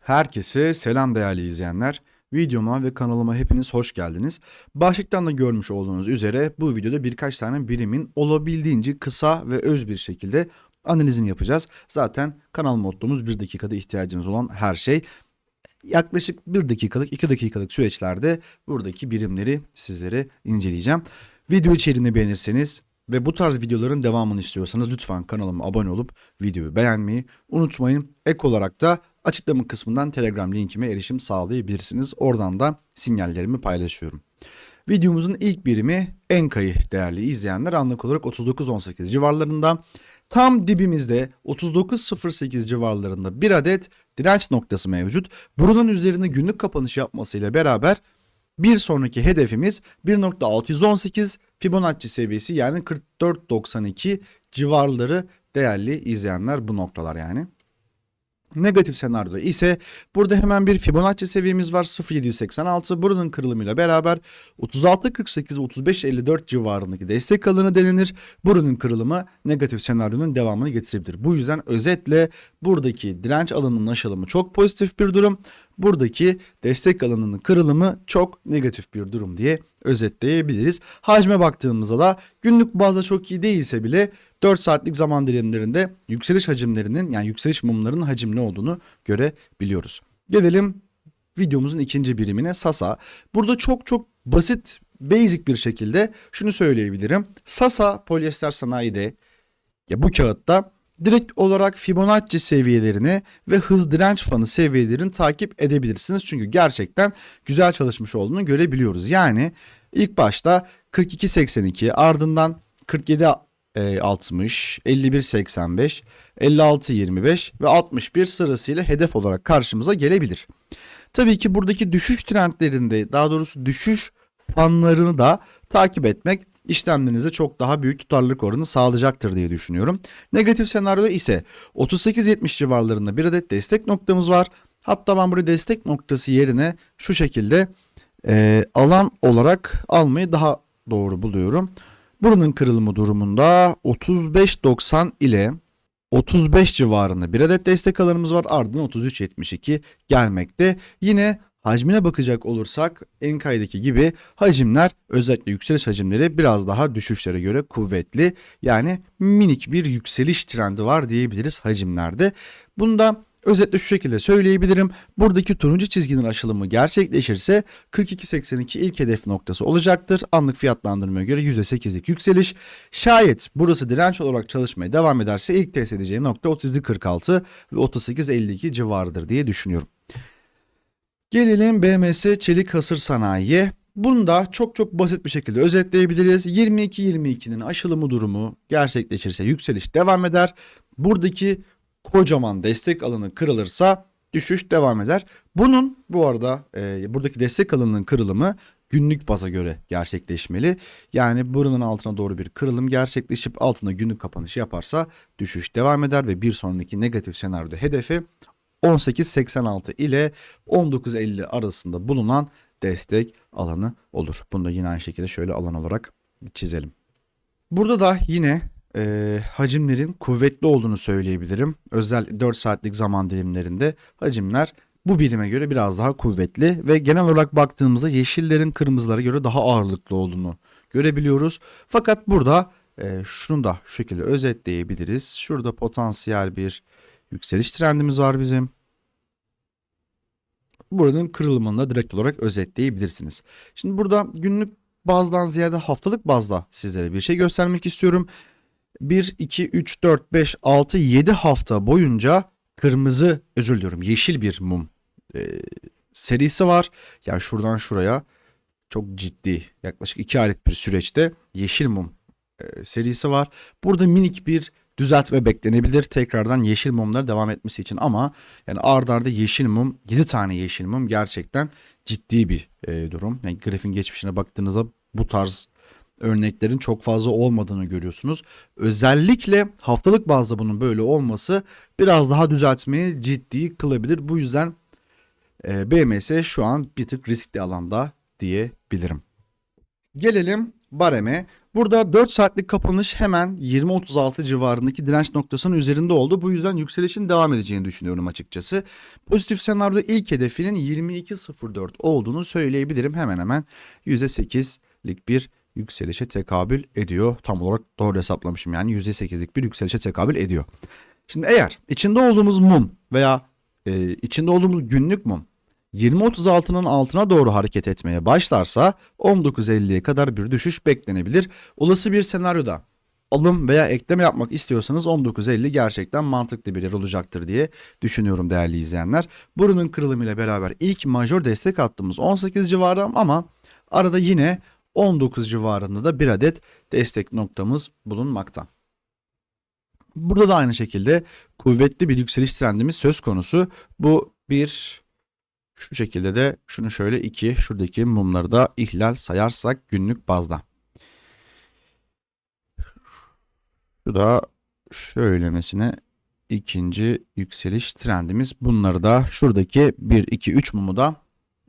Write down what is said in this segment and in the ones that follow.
Herkese selam değerli izleyenler. Videoma ve kanalıma hepiniz hoş geldiniz. Başlıktan da görmüş olduğunuz üzere bu videoda birkaç tane birimin olabildiğince kısa ve öz bir şekilde analizini yapacağız. Zaten kanal mottomuz 1 dakikada ihtiyacınız olan her şey. Yaklaşık 1 dakikalık 2 dakikalık süreçlerde buradaki birimleri sizlere inceleyeceğim. Video içeriğini beğenirseniz ve bu tarz videoların devamını istiyorsanız lütfen kanalıma abone olup videoyu beğenmeyi unutmayın. Ek olarak da açıklama kısmından Telegram linkime erişim sağlayabilirsiniz. Oradan da sinyallerimi paylaşıyorum. Videomuzun ilk birimi Enka'yı değerli izleyenler anlık olarak 39.18 civarlarında. Tam dibimizde 39.08 civarlarında bir adet direnç noktası mevcut. Bunun üzerine günlük kapanış yapmasıyla beraber bir sonraki hedefimiz 1.618 Fibonacci seviyesi yani 44.92 civarları değerli izleyenler bu noktalar yani. Negatif senaryoda ise burada hemen bir Fibonacci seviyemiz var 0.786. Buranın kırılımıyla beraber 36.48 35.54 civarındaki destek alanı denilir. Buranın kırılımı negatif senaryonun devamını getirebilir. Bu yüzden özetle buradaki direnç alanının aşılımı çok pozitif bir durum. Buradaki destek alanının kırılımı çok negatif bir durum diye özetleyebiliriz. Hacme baktığımızda da günlük bazda çok iyi değilse bile 4 saatlik zaman dilimlerinde yükseliş hacimlerinin yani yükseliş mumlarının hacimli olduğunu görebiliyoruz. Gelelim videomuzun ikinci birimine Sasa. Burada çok çok basit basic bir şekilde şunu söyleyebilirim. Sasa polyester sanayide ya bu kağıtta direkt olarak Fibonacci seviyelerini ve hız direnç fanı seviyelerini takip edebilirsiniz. Çünkü gerçekten güzel çalışmış olduğunu görebiliyoruz. Yani ilk başta 42.82 ardından 47 60, 51 85, 56 25 ve 61 sırasıyla hedef olarak karşımıza gelebilir. Tabii ki buradaki düşüş trendlerinde daha doğrusu düşüş fanlarını da takip etmek işlemlerinize çok daha büyük tutarlılık oranı sağlayacaktır diye düşünüyorum. Negatif senaryoda ise 38-70 civarlarında bir adet destek noktamız var. Hatta ben burayı destek noktası yerine şu şekilde e, alan olarak almayı daha doğru buluyorum. Buranın kırılımı durumunda 35.90 ile 35 civarında bir adet destek alanımız var. Ardından 33.72 gelmekte. Yine hacmine bakacak olursak Enkai'deki gibi hacimler özellikle yükseliş hacimleri biraz daha düşüşlere göre kuvvetli. Yani minik bir yükseliş trendi var diyebiliriz hacimlerde. Bunda Özetle şu şekilde söyleyebilirim. Buradaki turuncu çizginin aşılımı gerçekleşirse 42.82 ilk hedef noktası olacaktır. Anlık fiyatlandırmaya göre %8'lik yükseliş. Şayet burası direnç olarak çalışmaya devam ederse ilk test edeceği nokta 37.46 ve 38.52 civarıdır diye düşünüyorum. Gelelim BMS Çelik Hasır Sanayi'ye. Bunu da çok çok basit bir şekilde özetleyebiliriz. 22-22'nin aşılımı durumu gerçekleşirse yükseliş devam eder. Buradaki kocaman destek alanı kırılırsa düşüş devam eder. Bunun bu arada e, buradaki destek alanının kırılımı günlük baza göre gerçekleşmeli. Yani buranın altına doğru bir kırılım gerçekleşip altında günlük kapanış yaparsa düşüş devam eder ve bir sonraki negatif senaryoda hedefi 18.86 ile 19.50 arasında bulunan destek alanı olur. Bunu da yine aynı şekilde şöyle alan olarak çizelim. Burada da yine e, hacimlerin kuvvetli olduğunu söyleyebilirim. Özel 4 saatlik zaman dilimlerinde hacimler bu birime göre biraz daha kuvvetli ve genel olarak baktığımızda yeşillerin kırmızılara göre daha ağırlıklı olduğunu görebiliyoruz. Fakat burada e, şunu da şu şekilde özetleyebiliriz. Şurada potansiyel bir yükseliş trendimiz var bizim. Buranın kırılımını da direkt olarak özetleyebilirsiniz. Şimdi burada günlük bazdan ziyade haftalık bazda sizlere bir şey göstermek istiyorum. 1, 2, 3, 4, 5, 6, 7 hafta boyunca kırmızı özür diliyorum yeşil bir mum e, serisi var. Yani şuradan şuraya çok ciddi yaklaşık 2 aylık bir süreçte yeşil mum e, serisi var. Burada minik bir düzeltme beklenebilir tekrardan yeşil mumlar devam etmesi için ama yani ard arda yeşil mum 7 tane yeşil mum gerçekten ciddi bir e, durum. Yani grafin geçmişine baktığınızda bu tarz örneklerin çok fazla olmadığını görüyorsunuz. Özellikle haftalık bazda bunun böyle olması biraz daha düzeltmeyi ciddi kılabilir. Bu yüzden e, BMS şu an bir tık riskli alanda diyebilirim. Gelelim bareme. Burada 4 saatlik kapanış hemen 20.36 civarındaki direnç noktasının üzerinde oldu. Bu yüzden yükselişin devam edeceğini düşünüyorum açıkçası. Pozitif senaryoda ilk hedefinin 22.04 olduğunu söyleyebilirim. Hemen hemen %8'lik bir yükselişe tekabül ediyor. Tam olarak doğru hesaplamışım yani %8'lik bir yükselişe tekabül ediyor. Şimdi eğer içinde olduğumuz mum veya e, içinde olduğumuz günlük mum 20.36'nın altına doğru hareket etmeye başlarsa 19.50'ye kadar bir düşüş beklenebilir. Olası bir senaryoda alım veya ekleme yapmak istiyorsanız 19.50 gerçekten mantıklı bir yer olacaktır diye düşünüyorum değerli izleyenler. Burunun kırılımıyla beraber ilk majör destek attığımız 18 civarı ama arada yine 19 civarında da bir adet destek noktamız bulunmakta. Burada da aynı şekilde kuvvetli bir yükseliş trendimiz söz konusu. Bu bir şu şekilde de şunu şöyle iki şuradaki mumları da ihlal sayarsak günlük bazda. Şu da şöylemesine ikinci yükseliş trendimiz. Bunları da şuradaki 1, 2, 3 mumu da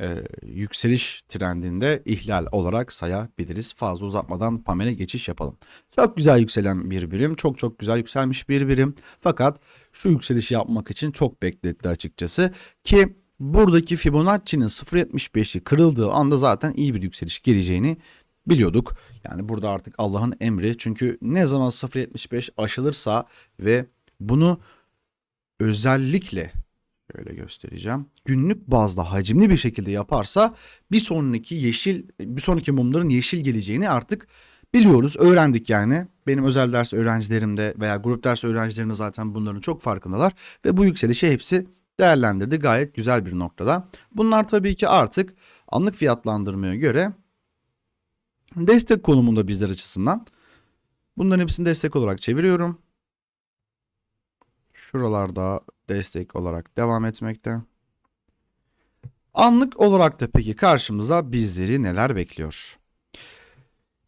e, yükseliş trendinde ihlal olarak sayabiliriz. Fazla uzatmadan panele geçiş yapalım. Çok güzel yükselen bir birim. Çok çok güzel yükselmiş bir birim. Fakat şu yükselişi yapmak için çok bekletti açıkçası. Ki buradaki Fibonacci'nin 0.75'i kırıldığı anda zaten iyi bir yükseliş geleceğini biliyorduk. Yani burada artık Allah'ın emri. Çünkü ne zaman 0.75 aşılırsa ve bunu özellikle şöyle göstereceğim. Günlük bazda hacimli bir şekilde yaparsa bir sonraki yeşil bir sonraki mumların yeşil geleceğini artık biliyoruz, öğrendik yani. Benim özel ders öğrencilerimde veya grup ders öğrencilerimde zaten bunların çok farkındalar ve bu yükselişi hepsi değerlendirdi gayet güzel bir noktada. Bunlar tabii ki artık anlık fiyatlandırmaya göre destek konumunda bizler açısından. Bunların hepsini destek olarak çeviriyorum. Şuralarda destek olarak devam etmekte. Anlık olarak da peki karşımıza bizleri neler bekliyor?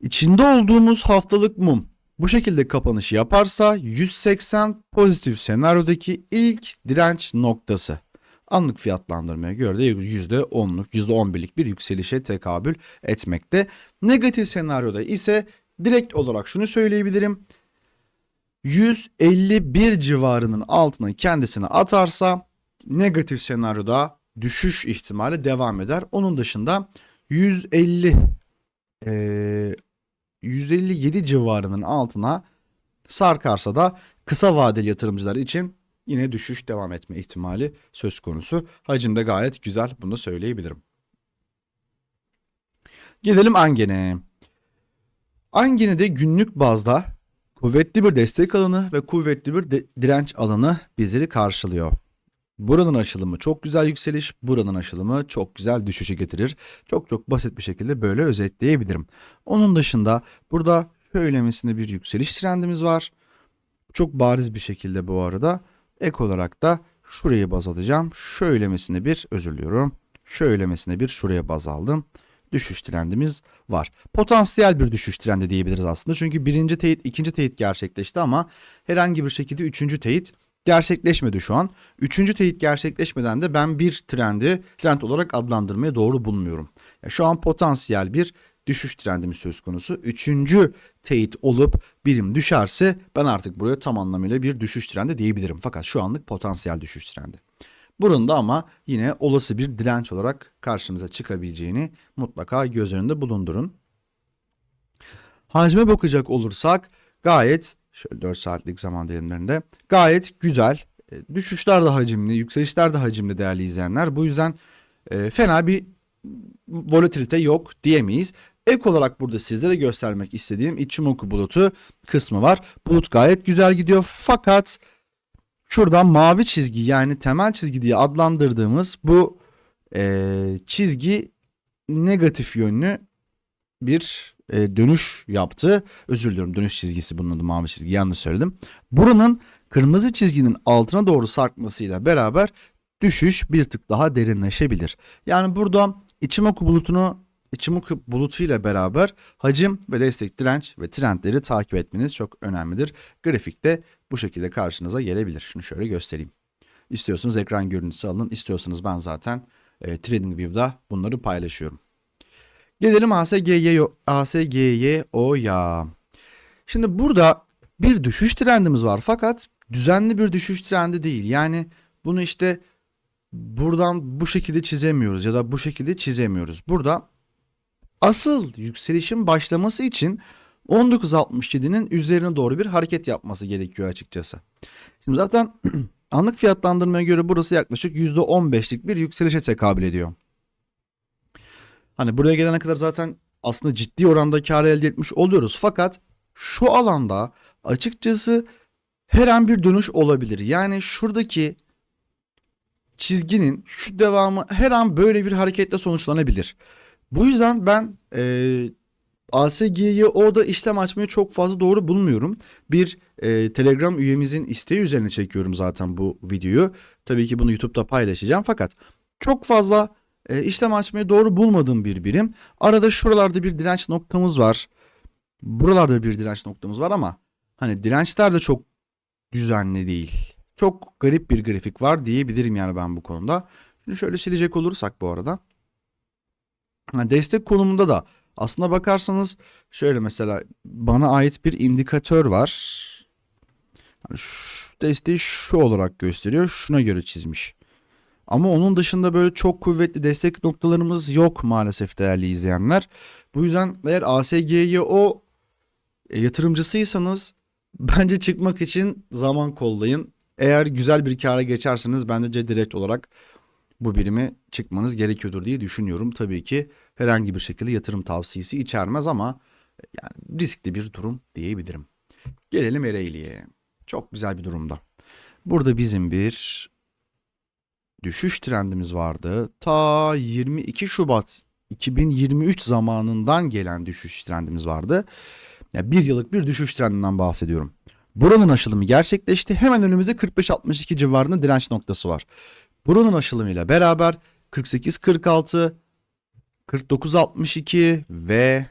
İçinde olduğumuz haftalık mum bu şekilde kapanış yaparsa 180 pozitif senaryodaki ilk direnç noktası. Anlık fiyatlandırmaya göre de %10'luk, %11'lik bir yükselişe tekabül etmekte. Negatif senaryoda ise direkt olarak şunu söyleyebilirim. 151 civarının altına kendisini atarsa negatif senaryoda düşüş ihtimali devam eder. Onun dışında 150 e, 157 civarının altına sarkarsa da kısa vadeli yatırımcılar için yine düşüş devam etme ihtimali söz konusu. Hacim de gayet güzel bunu söyleyebilirim. Gelelim Angen'e. Angen'e günlük bazda kuvvetli bir destek alanı ve kuvvetli bir de direnç alanı bizleri karşılıyor. Buranın açılımı çok güzel yükseliş, buranın açılımı çok güzel düşüşü getirir. Çok çok basit bir şekilde böyle özetleyebilirim. Onun dışında burada şöylemesinde bir yükseliş trendimiz var. Çok bariz bir şekilde bu arada. Ek olarak da şurayı baz alacağım. Şöylemesinde bir özür diliyorum. Şöylemesinde bir şuraya baz aldım. Düşüş trendimiz var. Potansiyel bir düşüş trendi diyebiliriz aslında. Çünkü birinci teyit, ikinci teyit gerçekleşti ama herhangi bir şekilde üçüncü teyit gerçekleşmedi şu an. Üçüncü teyit gerçekleşmeden de ben bir trendi trend olarak adlandırmaya doğru bulmuyorum. Şu an potansiyel bir düşüş trendimiz söz konusu. Üçüncü teyit olup birim düşerse ben artık buraya tam anlamıyla bir düşüş trendi diyebilirim. Fakat şu anlık potansiyel düşüş trendi. Bunun da ama yine olası bir direnç olarak karşımıza çıkabileceğini mutlaka göz önünde bulundurun. Hacme bakacak olursak gayet şöyle 4 saatlik zaman dilimlerinde gayet güzel. E, düşüşler de hacimli, yükselişler de hacimli değerli izleyenler. Bu yüzden e, fena bir volatilite yok diyemeyiz. Ek olarak burada sizlere göstermek istediğim Ichimoku bulutu kısmı var. Bulut gayet güzel gidiyor fakat şuradan mavi çizgi yani temel çizgi diye adlandırdığımız bu e, çizgi negatif yönlü bir e, dönüş yaptı. Özür diliyorum dönüş çizgisi bunun adı mavi çizgi yanlış söyledim. Buranın kırmızı çizginin altına doğru sarkmasıyla beraber düşüş bir tık daha derinleşebilir. Yani burada Ichimoku bulutunu Ichimoku bulutuyla beraber hacim ve destek direnç ve trendleri takip etmeniz çok önemlidir. Grafikte bu şekilde karşınıza gelebilir. Şunu şöyle göstereyim. İstiyorsanız ekran görüntüsü alın. İstiyorsanız ben zaten e, TradingView'da bunları paylaşıyorum. Gelelim ASGY ASGYO'ya. Şimdi burada bir düşüş trendimiz var fakat düzenli bir düşüş trendi değil. Yani bunu işte buradan bu şekilde çizemiyoruz ya da bu şekilde çizemiyoruz. Burada asıl yükselişin başlaması için 19.67'nin üzerine doğru bir hareket yapması gerekiyor açıkçası. Şimdi zaten anlık fiyatlandırmaya göre burası yaklaşık %15'lik bir yükselişe tekabül ediyor. Hani buraya gelene kadar zaten aslında ciddi oranda kar elde etmiş oluyoruz. Fakat şu alanda açıkçası her an bir dönüş olabilir. Yani şuradaki çizginin şu devamı her an böyle bir hareketle sonuçlanabilir. Bu yüzden ben e, ASG'yi orada işlem açmayı çok fazla doğru bulmuyorum. Bir e, Telegram üyemizin isteği üzerine çekiyorum zaten bu videoyu. Tabii ki bunu YouTube'da paylaşacağım fakat çok fazla e, işlem açmayı doğru bulmadığım bir birim. Arada şuralarda bir direnç noktamız var. Buralarda bir direnç noktamız var ama hani dirençler de çok düzenli değil. Çok garip bir grafik var diyebilirim yani ben bu konuda. Şimdi şöyle silecek olursak bu arada. Yani destek konumunda da aslına bakarsanız şöyle mesela bana ait bir indikatör var. Yani şu desteği şu olarak gösteriyor. Şuna göre çizmiş. Ama onun dışında böyle çok kuvvetli destek noktalarımız yok maalesef değerli izleyenler. Bu yüzden eğer ASG'ye o e, yatırımcısıysanız bence çıkmak için zaman kollayın. Eğer güzel bir kâra geçerseniz bence direkt olarak bu birimi çıkmanız gerekiyordur diye düşünüyorum. Tabii ki herhangi bir şekilde yatırım tavsiyesi içermez ama yani riskli bir durum diyebilirim. Gelelim Ereğli'ye. Çok güzel bir durumda. Burada bizim bir düşüş trendimiz vardı. Ta 22 Şubat 2023 zamanından gelen düşüş trendimiz vardı. Yani bir yıllık bir düşüş trendinden bahsediyorum. Buranın aşılımı gerçekleşti. Hemen önümüzde 45-62 civarında direnç noktası var. Buranın aşılımıyla beraber 48-46, 49-62 ve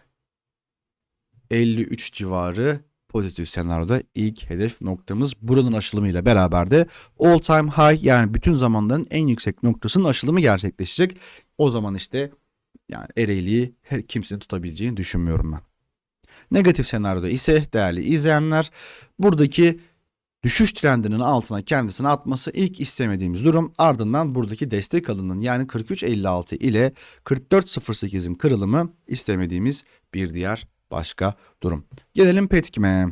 53 civarı pozitif senaryoda ilk hedef noktamız buranın aşılımıyla beraber de all time high yani bütün zamanların en yüksek noktasının aşılımı gerçekleşecek. O zaman işte yani Ereğli'yi her kimsenin tutabileceğini düşünmüyorum ben. Negatif senaryoda ise değerli izleyenler buradaki düşüş trendinin altına kendisini atması ilk istemediğimiz durum ardından buradaki destek alanının yani 43.56 ile 44.08'in kırılımı istemediğimiz bir diğer başka durum. Gelelim Petkim'e.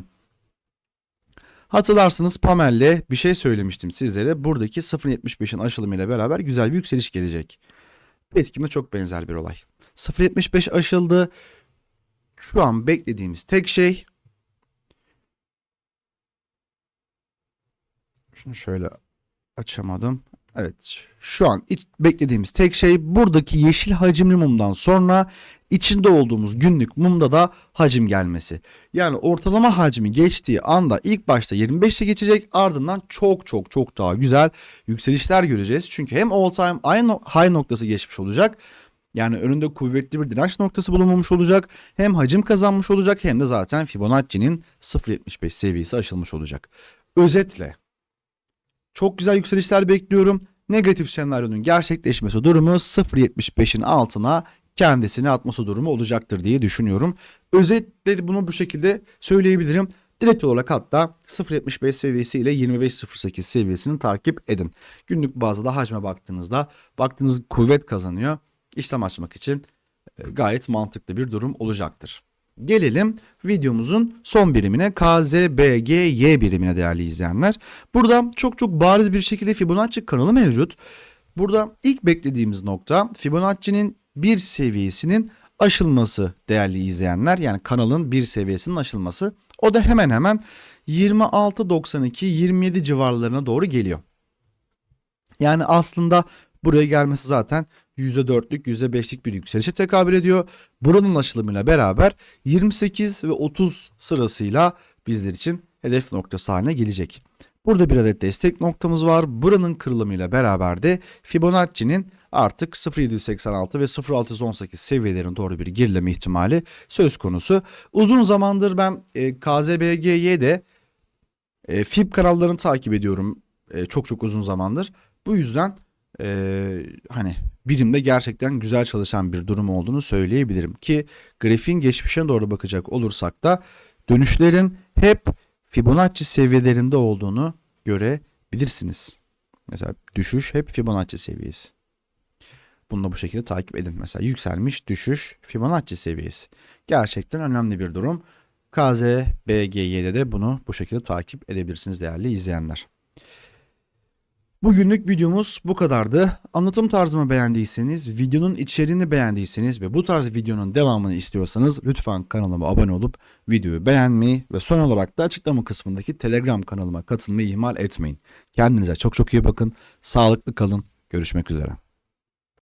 Hatırlarsınız Pamel'le bir şey söylemiştim sizlere. Buradaki 0.75'in aşılımıyla beraber güzel bir yükseliş gelecek. Petkim'de çok benzer bir olay. 0.75 aşıldı. Şu an beklediğimiz tek şey Şunu şöyle açamadım. Evet şu an beklediğimiz tek şey buradaki yeşil hacimli mumdan sonra içinde olduğumuz günlük mumda da hacim gelmesi. Yani ortalama hacmi geçtiği anda ilk başta 25'e geçecek ardından çok çok çok daha güzel yükselişler göreceğiz. Çünkü hem all time high noktası geçmiş olacak yani önünde kuvvetli bir direnç noktası bulunmamış olacak. Hem hacim kazanmış olacak hem de zaten Fibonacci'nin 0.75 seviyesi aşılmış olacak. Özetle çok güzel yükselişler bekliyorum. Negatif senaryonun gerçekleşmesi durumu 0.75'in altına kendisini atması durumu olacaktır diye düşünüyorum. Özetle bunu bu şekilde söyleyebilirim. Direkt olarak hatta 0.75 seviyesi ile 25.08 seviyesini takip edin. Günlük bazda hacme baktığınızda baktığınız kuvvet kazanıyor. İşlem açmak için e, gayet mantıklı bir durum olacaktır. Gelelim videomuzun son birimine KZBGY birimine değerli izleyenler. Burada çok çok bariz bir şekilde Fibonacci kanalı mevcut. Burada ilk beklediğimiz nokta Fibonacci'nin bir seviyesinin aşılması değerli izleyenler. Yani kanalın bir seviyesinin aşılması. O da hemen hemen 26.92-27 civarlarına doğru geliyor. Yani aslında buraya gelmesi zaten %4'lük %5'lik bir yükselişe tekabül ediyor. Buranın açılımıyla beraber 28 ve 30 sırasıyla bizler için hedef noktası haline gelecek. Burada bir adet destek noktamız var. Buranın kırılımıyla beraber de Fibonacci'nin artık 0.786 ve 0.618 seviyelerine doğru bir gerileme ihtimali söz konusu. Uzun zamandır ben e, KZBG'ye e, Fib kanallarını takip ediyorum e, çok çok uzun zamandır. Bu yüzden Ee, hani birimde gerçekten güzel çalışan bir durum olduğunu söyleyebilirim ki grafiğin geçmişine doğru bakacak olursak da dönüşlerin hep Fibonacci seviyelerinde olduğunu görebilirsiniz. Mesela düşüş hep Fibonacci seviyesi. Bunu da bu şekilde takip edin. Mesela yükselmiş düşüş Fibonacci seviyesi. Gerçekten önemli bir durum. KZ, BGY'de de bunu bu şekilde takip edebilirsiniz değerli izleyenler. Bugünlük videomuz bu kadardı. Anlatım tarzımı beğendiyseniz, videonun içeriğini beğendiyseniz ve bu tarz videonun devamını istiyorsanız lütfen kanalıma abone olup videoyu beğenmeyi ve son olarak da açıklama kısmındaki Telegram kanalıma katılmayı ihmal etmeyin. Kendinize çok çok iyi bakın. Sağlıklı kalın. Görüşmek üzere.